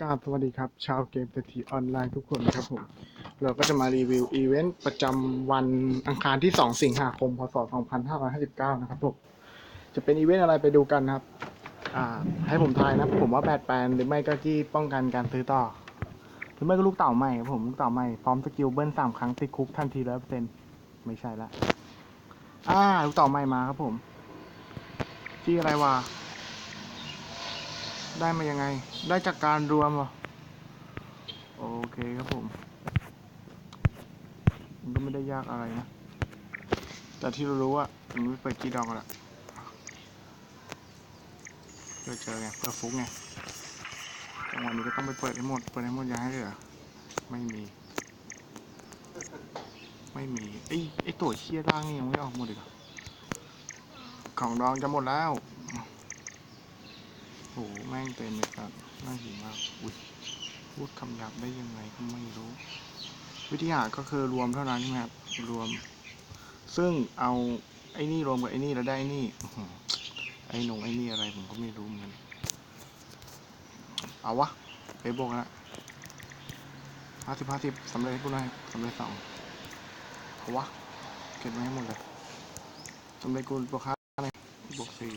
กราบสวัสดีครับ ชาวเกมเศรษฐีออนไลน์ทุกคนครับผม เราก็จะมารีวิวอีเวนต์ประจำวันอังคารที่ 2 สิงหาคม พศ 2559 นะครับผมจะเป็นอีเวนต์อะไรไปดูกันครับ อ่า ให้ผมทายนะ ผมว่าแบดแปนหรือไม่ก็ที่ป้องกันการซื้อต่อ หรือไม่ก็ลูกเต่าใหม่ครับผมลูกเต่าใหม่พร้อมสกิลเบิ้ลสามครั้งติดคุกทันทีร้อยเปอร์เซ็นต์ไม่ใช่ละอ่าลูกเต่าใหม่มาครับผมที่อะไรวะ ได้มายังไง ได้จากการรวมเหรอ โอเคครับผม มันก็ไม่ได้ยากอะไรนะ แต่ที่เรารู้ว่ามันไม่เปิดกี่ดอกกันละเจอเจอไงเพื่อฟุกไงจังหวะนี้ก็ต้องไปเปิดให้หมด เปิดให้หมดอยังให้เหลือ ไม่มี ไม่มีไอ้ไอ้ตัวเชี่ยล่างนี่ยังไม่ออกหมดอีกของดองจะหมดแล้ว หแม่งเต็มเลยครับน่าหิวมากอุ้ยพูดคำหยาบได้ยังไงก็ไม่รู้ วิธีหาก็คือรวมเท่านั้นใช่ไหมครับรวม ซึ่งเอาไอ้นี่รวมกับไอ้นี่แล้วได้ไอ้นี่ไอ้หนงไอ้นี่อะไรผมก็ไม่รู้เหมือนกันเอาวะไปบวกละห้าสิบห้าสิบสำเร็จกูหน่อยสำเร็จสองเอาวะเก็บไว้ให้หมดเลยสำเร็จกูบวกห้าบวกสี่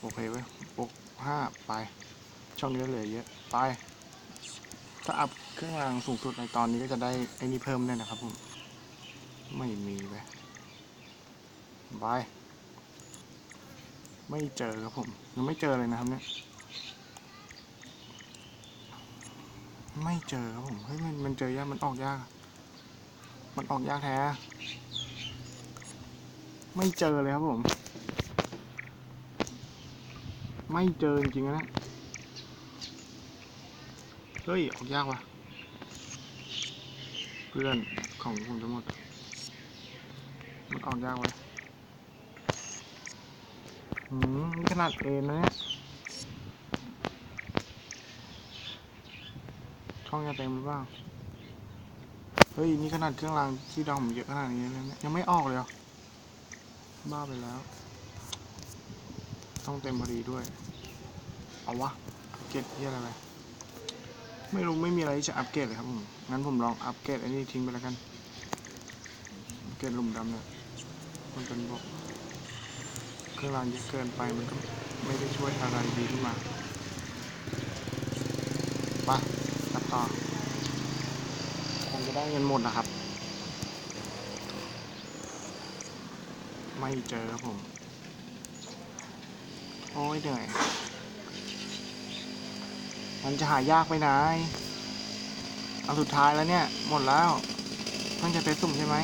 โอเคไว้บวกห้าไป ช่องนี้ก็เหลือเยอะไป ถ้าอัพเครื่องรางสูงสุดในตอนนี้ก็จะได้ไอ้นี่เพิ่มด้วยนะครับผม ไม่มีไปบายไม่เจอครับผมยังไม่เจอเลยนะครับเนี่ย ไม่เจอครับผมเฮ้ยมันมันเจอยากมันออกยาก มันออกยากแท้ ไม่เจอเลยครับผม ไม่เจอจริงๆนะ เฮ้ย ออกยากว่ะ เพื่อนของผมจะหมด มันออกยากว่ะหืมขนาดเอ็นนะเนี่ยช่องจะเต็มหรือเปล่า เฮ้ย นี่ขนาดเครื่องรางที่ดองผมเยอะขนาดนี้เลยเนี่ยยังไม่ออกเลยเหรอบ้าไปแล้ว ต้องเต็มพอดีด้วย เอาวะ อัปเกรดที่อะไรไปไม่รู้ไม่มีอะไรที่จะอัปเกรดเลยครับผม งั้นผมลองอัปเกรดอันนี้ทิ้งไปแล้วกัน อัปเกรดหลุมดำเนี่ยมันเป็นบอกเครื่องรางเยอะเกินไปมันก็ไม่ได้ช่วยอะไรดีขึ้นมาไปตัดต่อคงจะได้เงินหมดนะครับ ไม่เจอครับผม โอ้ยเหนื่อยมันจะหายากไปไหนเอาสุดท้ายแล้วเนี่ย หมดแล้วเพิ่งจะไปสุ่มใช่ไหม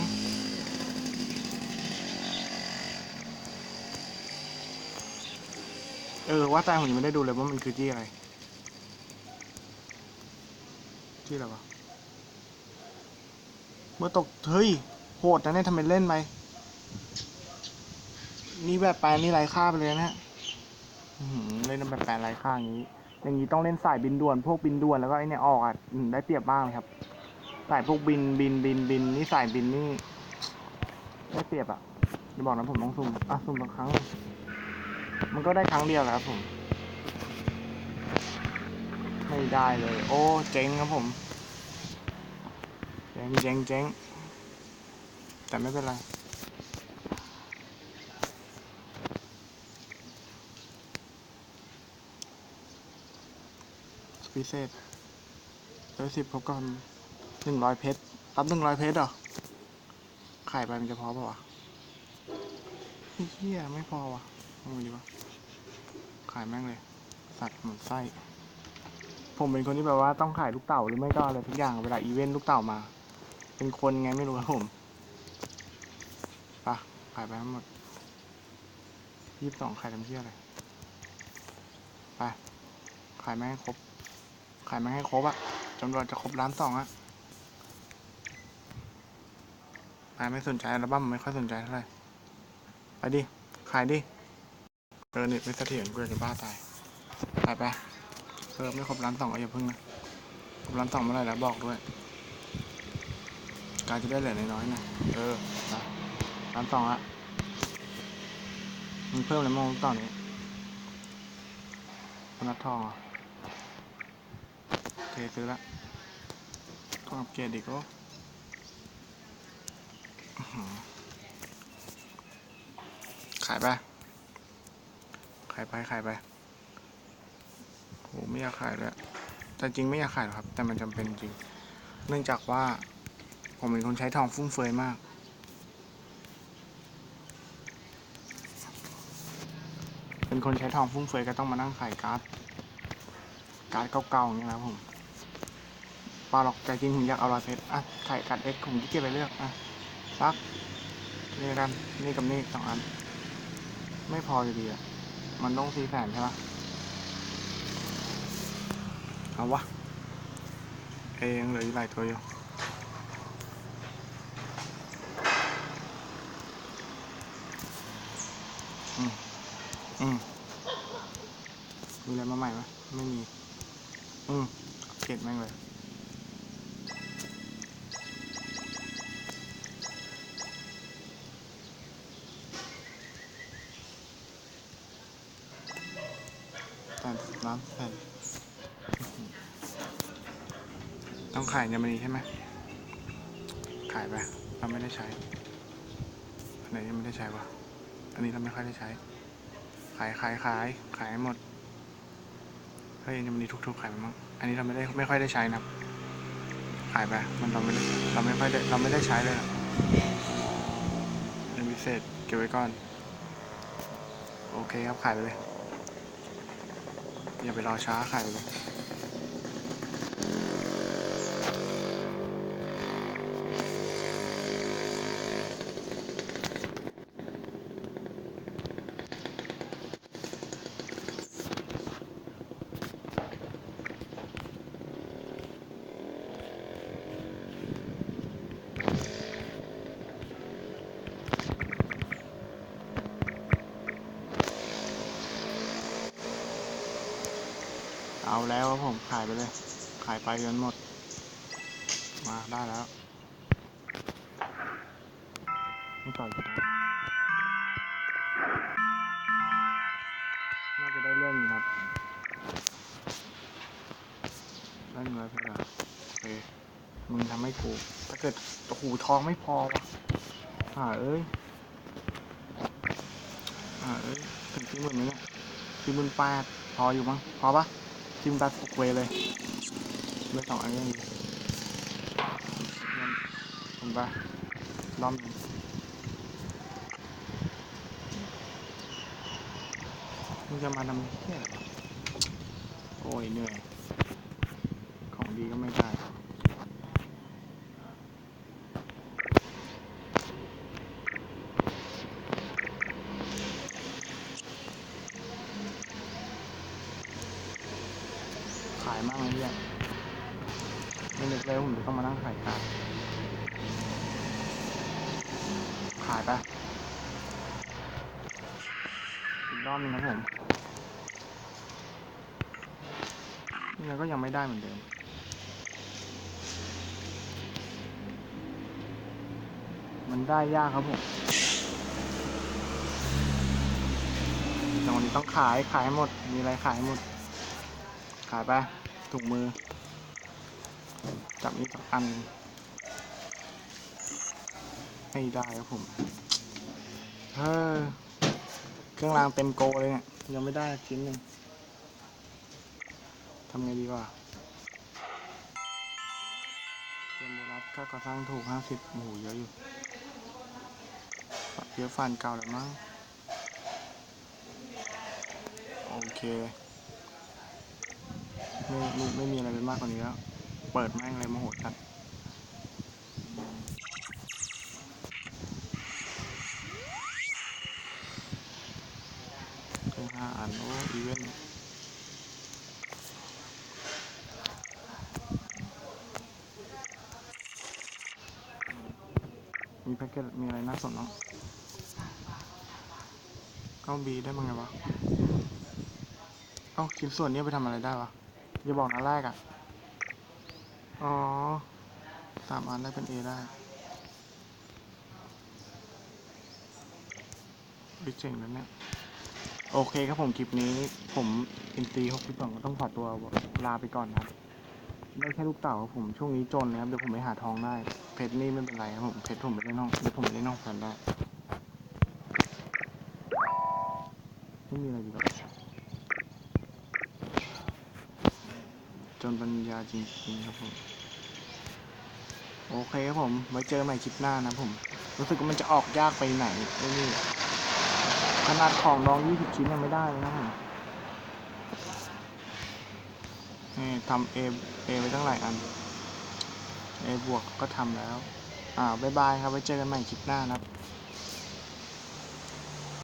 เออว่าแต่ผมยังไม่ได้ดูเลยว่ามันคือที่อะไรที่อะไรวะเมื่อตกเฮ้ยโหดนะเนี่ยทำเป็นเล่นไปนี่แบบแปนี่ไร้ค่าไปเลยนะอื้อหือ เล่นแบบแปลไรข้างนี้ อย่างนี้ต้องเล่นสายบินด่วน พวกบินด่วนแล้วก็ไอเนี่ยออกอะได้เปรียบบ้างเลยครับ สายพวกบินบินบินบินนี่สายบินนี่ได้เปรียบอะจะบอกนะผมต้องซุ่มอะซุ่มสักครั้ง มันก็ได้ครั้งเดียวแหละครับผม ไม่ได้เลย โอ้เจ๊งครับผมเจ๊งเจ๊งเจ๊งแต่ไม่เป็นไร พิเศษร้อยสิบพบกันหนึ่งร้อยเพชรรับหนึ่งร้อยเพชรเหรอขายไปมันจะพอเปล่าวะไอ้เฮียไม่พอวะทำไงดีวะขายแม่งเลย สัตว์หมดไส้ ผมเป็นคนที่แบบว่าต้องขายลูกเต่าหรือไม่ก็อะไรทุกอย่างเวลาอีเวนต์ลูกเต่ามา เป็นคนไงไม่รู้ครับผมไปะขายไปทั้งหมดยี่สิบสองขายทำเชี่ยอะไรไปขายแม่งครบายมาให้ครบอะจำนวนจะครบล้านสองอะนายไม่สนใจอัลบั้มไม่ค่อยสนใจเท่าไหร่ไปดิ ขายดิเออเน็ตไม่เสถียรกูจะบ้าตายขายไปเออไม่ครบล้านสองก็อย่าพึ่งนะครบล้านสองเมื่อไหร่แล้วบอกด้วย การจะได้เหลือน้อยๆนะเออไปล้านสองอะมันเพิ่มอะไรมองต่อนี้พนัดทองอะ เคซื้อละต้องอัปเกรดอีกโอ้ขายไป ขายไป ขายไปโหไม่อยากขายเลยแต่จริงไม่อยากขายหรอกครับ แต่มันจำเป็นจริง เนื่องจากว่า ผมเป็นคนใช้ทองฟุ่มเฟือยมาก เป็นคนใช้ทองฟุ่มเฟือยก็ต้องมานั่งขายการ์ด การ์ดเก่าๆอย่างนี้นะผม ปลาหรอกแต่จริงผมอยากเอาลอยเพชรอะไขายการ์ดเอ็กผมที่เกียจไปเลือกอะซักนี่กันนี่กับนี่สองอัน ไม่พออยู่ดีอะมันต้องสี่แสนใช่ปะเอาวะเองเหลืออีกหลายตัวอยู่อืมอืมมีอะไรมาใหม่ไหมไม่มี อืมเก็บแม่งเลย ขายยามันนี้ใช่ไหมขายไปเราไม่ได้ใช้อันไหนยังไม่ได้ใช้วะอันนี้เราไม่ค่อยได้ใช้ ขายขายขายขายหมดเฮ้ยยังมีทุกๆขายไปมั้งอันนี้เราไม่ได้ไม่ค่อยได้ใช้นะขายไปมันเราไม่ได้เราไม่ค่อยได้เราไม่ได้ใช้เลยอะเป็นพิเศษเก็บไว้ก่อน โอเคครับขายไปเลยอย่าไปรอช้าขายไปเลย แล้วครับผมขายไปเลย ขายไปจนหมด มาได้แล้วไม่ต่อยน่าจะได้เรื่องอยู่ครับได้เงินแล้วใช่ไหมโอเคมึงทำให้กู ถ้าเกิดโอ้โหทองไม่พอวะอ่าเอ้ยอ่าเอ้ยถึงที่หมื่นไหมเนี่ยที่หมื่นแปดพออยู่มั้งพอปะ จิ้มรัดเวเลยเลือกสองอันนี้ดีงั้นผมไปรอมหนึงมึงจะมาทำเที่ยอะไรวะโอ้ยเหนื่อย ของดีก็ไม่ได้ ขายมากเลยเนี่ยไม่นึกเลยว่าผมจะต้องมานั่งขายการดขายไปอีกรอบนึงนะผมยังก็ยังไม่ได้เหมือนเดิมมันได้ยากครับผมแต่วันนี้ต้องขายขายให้หมด มีอะไรขายให้หมด ขายไปถุงมือ จับนี้สักอัน ไม่ได้ครับผมเฮ้อเครื่องรางเต็มโกเลยเนี่ยยังไม่ได้ชิ้นหนึ่งทำไงดีวะเตรียมรับค่าก่อสร้างถูกห้าสิบโอ้โหเยอะอยู่เยอะฟันเก่าแล้วมั้งโอเคไม่ไม่ไม่มีอะไรไปมากกว่านี้แล้ว เปิดแม่งเลยโมโหจัดเครื่อง ห้าอันโอ้อีเวนต์มีแพ็กเกจมีอะไรน่าสนเนาะเก้าบีได้มั้งไงวะ เอ้าชิ้นส่วนนี้ไปทำอะไรได้วะ อย่าบอกนะแรกอะ่ะ อ๋อสามอันได้เป็น A ได้บิ๊กเจ๋งแล้วเนี่ย โอเคครับผมคลิปนี้ผมอินซีหกสิบสองก็ต้องขอตัวลาไปก่อนนะครับ ได้แค่ลูกเต่าครับผมช่วงนี้จนนะครับ เดี๋ยวผมไปหาทองได้ เพชรนี่ไม่เป็นไรครับผม เพชรผมไม่ได้น้องเดี๋ยวผมไม่ได้น้องพันได้ ไม่มีอะไรดีกว่าจนปัญญาจริงๆครับผม โอเคครับผม ไว้เจอใหม่คลิปหน้านะผม รู้สึกว่ามันจะออกยากไปไหนไอ้นี่ ขนาดของรอง 20 ชิ้นยังไม่ได้เลยนะผมนี่ทำเอเอไว้ตั้งหลายอันเอบวกก็ทำแล้ว อ่า บ๊ายบายครับ ไว้เจอกันใหม่คลิปหน้านะครับ